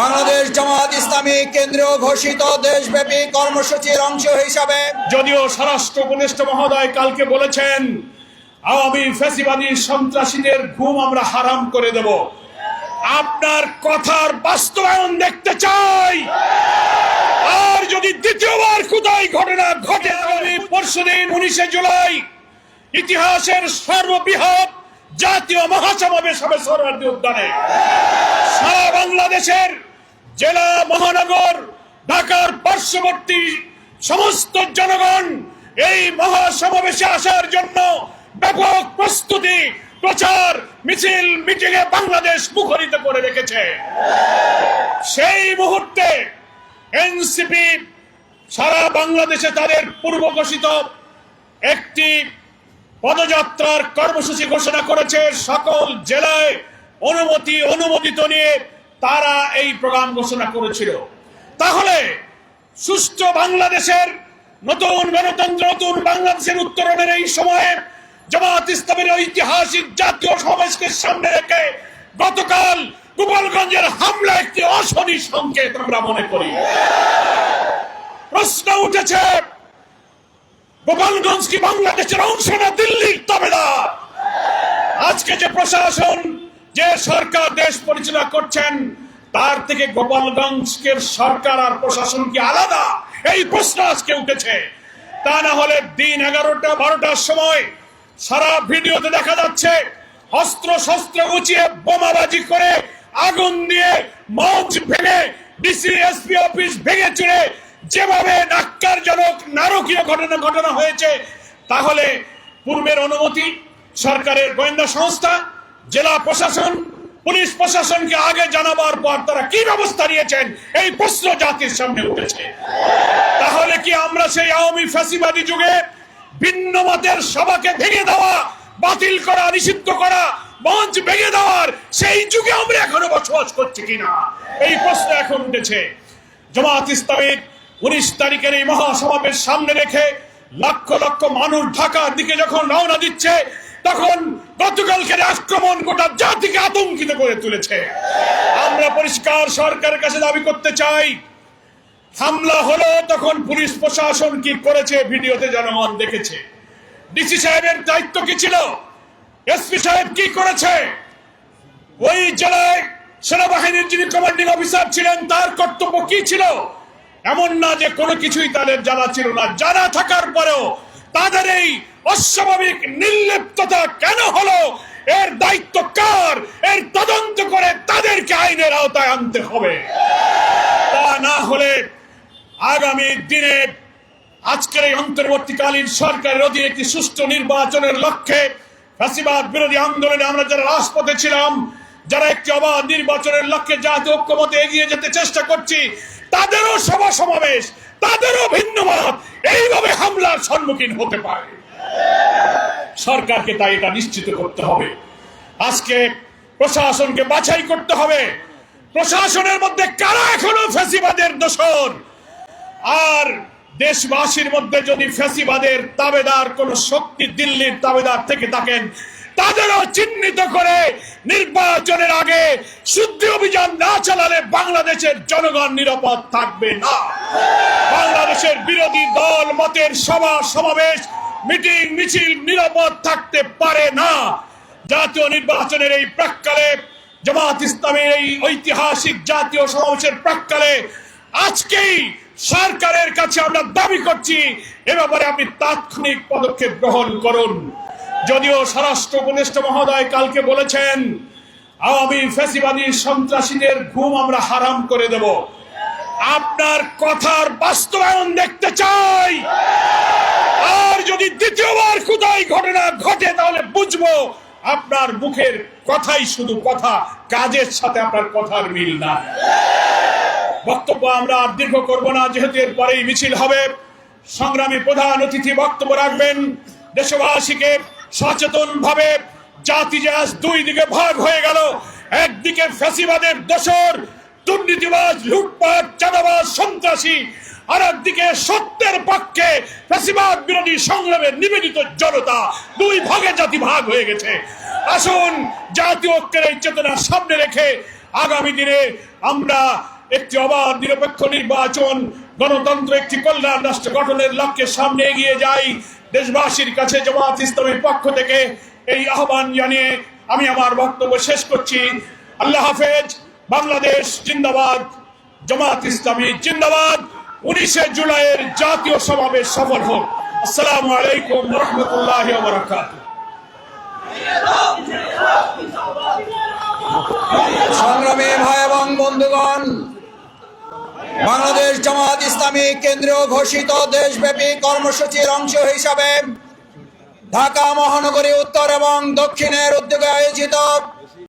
বাংলাদেশ জামাত ইসলামী কেন্দ্রীয় ঘোষিত দেশব্যাপী কর্মসূচির অংশ হিসাবে যদিও স্বরাষ্ট্র উপদেষ্টা মহোদয় কালকে বলেছেন, আওয়ামী ফ্যাসিবাদী সন্ত্রাসীদের ঘুম আমরা হারাম করে দেব। আপনার কথার বাস্তবায়ন দেখতে চাই। আর যদি দ্বিতীয়বার কোথায় ঘটনা ঘটে, আগামী পরশুদিন উনিশে জুলাই ইতিহাসের সর্ববৃহৎ জাতীয় মহাসমাবেশ হবে সরওয়ার্দী উদ্যানে। সারা বাংলাদেশের জেলা, মহানগর, ঢাকার পার্শ্ববর্তী সমস্ত জনগণ এই মহাসমাবেশে আসার জন্য ব্যাপক প্রস্তুতি, প্রচার, মিছিল মিটিং এ বাংলাদেশ মুখরিত করে রেখেছে। সেই মুহূর্তে এনসিপি সারা বাংলাদেশে তাদের পূর্ব ঘোষিত একটি পদযাত্রার কর্মসূচি ঘোষণা করেছে সকল জেলায় অনুমতি, অনুমোদিত নিয়ে তারা এই প্রোগ্রাম ঘোষণা করেছিল। তাহলে সুষ্ঠু বাংলাদেশের নতুন গণতন্ত্র, নতুন বাংলাদেশের উত্তরণের এই সময়ে জামাত ইসলামের ঐতিহাসিক জাতীয় সমাবেশকে সামনে রেখে গতকাল গোপালগঞ্জের হামলা একটি অশনি সংকেত আমরা মনে করি। প্রশ্ন উঠেছে, গোপালগঞ্জ কি বাংলাদেশের অংশ না দিল্লির দাবেদার আজকে যে প্রশাসন যে সরকার দেশ পরিচালনা করছেন, তার থেকে গোপালগঞ্জের সরকার আর প্রশাসন কি আলাদা? এই প্রশ্ন আজকে উঠেছে। তা না হলে দিন এগারোটা, বারোটার সময় সারা ভিডিওতে দেখা যাচ্ছে অস্ত্র শস্ত্র গুছিয়ে বোমাবাজি করে আগুন দিয়ে মঞ্চ ভেঙে, ডিসি, এসপি অফিস ভেঙে চুড়ে যেভাবে নাক্কারজনক নারকীয় ঘটনা ঘটনা হয়েছে, তাহলে পূর্বের অনুমতি সরকারের গোয়েন্দা সংস্থা জেলা প্রশাসন, পুলিশ প্রশাসনকে আগে জানাবার পর তারা কি ব্যবস্থা নিয়েছেন, এই প্রশ্ন জাতির সামনে উঠেছে। তাহলে কি আমরা সেই আওয়ামী ফ্যাসিবাদী যুগে ভিন্ন মতের সভাকে ভেঙে দেওয়া, বাতিল করা, নিষিদ্ধ করা, মঞ্চ ভেঙে দেওয়ার সেই যুগে আমরা এখনও বসবাস করছি কিনা? এই প্রশ্ন এখন উঠেছে। জামাত ইসলামের উনিশ তারিখের এই মহাসমাবেশ সামনে রেখে লক্ষ লক্ষ মানুষ ঢাকার দিকে যখন রওনা দিচ্ছে, তখন গতকালকের আক্রমণ গোটা জাতিকে আতঙ্কিত করে তুলেছে। আমরা পরিষ্কার সরকারের কাছে দাবি করতে চাই। হামলা হলো তখন পুলিশ প্রশাসন কি করেছে ভিডিওতে জনগণ দেখেছে। ডিসি সাহেবের দায়িত্ব কি ছিল? এসপি সাহেব কি করেছে? ওই জেলায় সেনাবাহিনীর যিনি কমান্ডিং অফিসার ছিলেন, তার কর্তব্য কি ছিল? এমন না যে কোনো কিছুই তাদের জানা ছিল না। জানা থাকার পরেও তাদের এই অস্বাভাবিক নির্লিপ্ততা কেন হলো? এর দায়িত্ব কার? এর তদন্ত করে তাদেরকে আইনের আওতায় আনতে হবে। তা না হলে আগামী দিনে আজকের এই অন্তর্বর্তীকালীন সরকারের অধীনে একটি সুষ্ঠু নির্বাচনের লক্ষ্যে ফ্যাসিবাদ বিরোধী আন্দোলনে আমরা যারা রাজপথে ছিলাম, যারা একটি অবাধ নির্বাচনের লক্ষ্যে জাতীয় ঐক্যমতে এগিয়ে যেতে চেষ্টা করছি, তাদেরও সভা সমাবেশ তাদেরও ভিন্ন মত এইভাবে হামলার সম্মুখীন হতে পারে। সরকারকে তাই এটা নিশ্চিত করতে হবে। আজকে প্রশাসনকে বাছাই করতে হবে। প্রশাসনের মধ্যে কারা এখনও ফ্যাসিবাদের দোষর? আর দেশবাসীর মধ্যে যদি ফ্যাসিবাদের তাবেদার কোন শক্তি দিল্লির তাবেদার থেকে থাকেন, তাদেরও চিহ্নিত করে নির্বাচনের আগে শুদ্ধি অভিযান না চালালে বাংলাদেশের জনগণ নিরাপদ থাকবে না। বাংলাদেশের বিরোধী দল, মতের সভা, সমাবেশ মিটিং, মিছিল নিরাপদ থাকতে পারে না। জাতীয় নির্বাচনের এই প্রাককালে, জামাত ইসলামের এই ঐতিহাসিক জাতীয় সমাবেশের প্রাককালে, আজকেই সরকারের কাছে আমরা দাবি করছি, এ ব্যাপারে আপনি তাৎক্ষণিক পদক্ষেপ গ্রহণ করুন। যদিও স্বরাষ্ট্র উপদেষ্টা মহোদয় কালকে বলেছেন, আওয়ামী ফ্যাসিবাদী সন্ত্রাসীদের ঘুম আমরা হারাম করে দেব। আপনার কথার বাস্তবায়ন দেখতে চাই। আর যদি দ্বিতীয়বার কোথায় ঘটনা ঘটে, তাহলে বুঝব আপনার মুখের কথাই শুধু কথা, কাজের সাথে আপনার কথার মিল না বক্তব্য আমরা আর দীর্ঘ করব না, যেহেতু এর পরেই মিছিল হবে। সংগ্রামী প্রধান অতিথি বক্তব্য রাখবেন। দেশবাসীকে সচেতন ভাবে জাতি যে আজ দুই দিকে ভাগ হয়ে গেল, একদিকে ফ্যাসিবাদের দোসর দুর্নীতিবাজ, লুটপাট, চাঁদাবাজ, সন্ত্রাসী আর একদিকে সত্যের পক্ষে বিরোধী সংগ্রামের নিবেদিত জনতা। দুই ভাগে জাতি ভাগ হয়ে গেছে। আসুন জাতীয় ঐক্যের এই চেতনা সামনে রেখে আগামী দিনে আমরা একটি অবাধ, নিরপেক্ষ নির্বাচন, গণতন্ত্র একটি কল্যাণ রাষ্ট্র গঠনের লক্ষ্যে সামনে এগিয়ে যাই। দেশবাসীর কাছে জামাত ইসলামের পক্ষ থেকে এই আহ্বান জানিয়ে আমি আমার বক্তব্য শেষ করছি। আল্লাহ হাফেজ। বাংলাদেশ জিন্দাবাদ, জামাত ইসলামী জিন্দাবাদ। উনিশে জুলাইয়ের জাতীয় সমাবেশ সফল হোক। আসসালামু আলাইকুম রহমতুল্লাহ বরকাত সংগ্রামী ভাই এবং বন্ধুগণ, বাংলাদেশ জামাত ইসলামী কেন্দ্রীয় ঘোষিত দেশব্যাপী কর্মসূচির অংশ হিসাবে ঢাকা মহানগরী উত্তর এবং দক্ষিণের উদ্যোগে আয়োজিত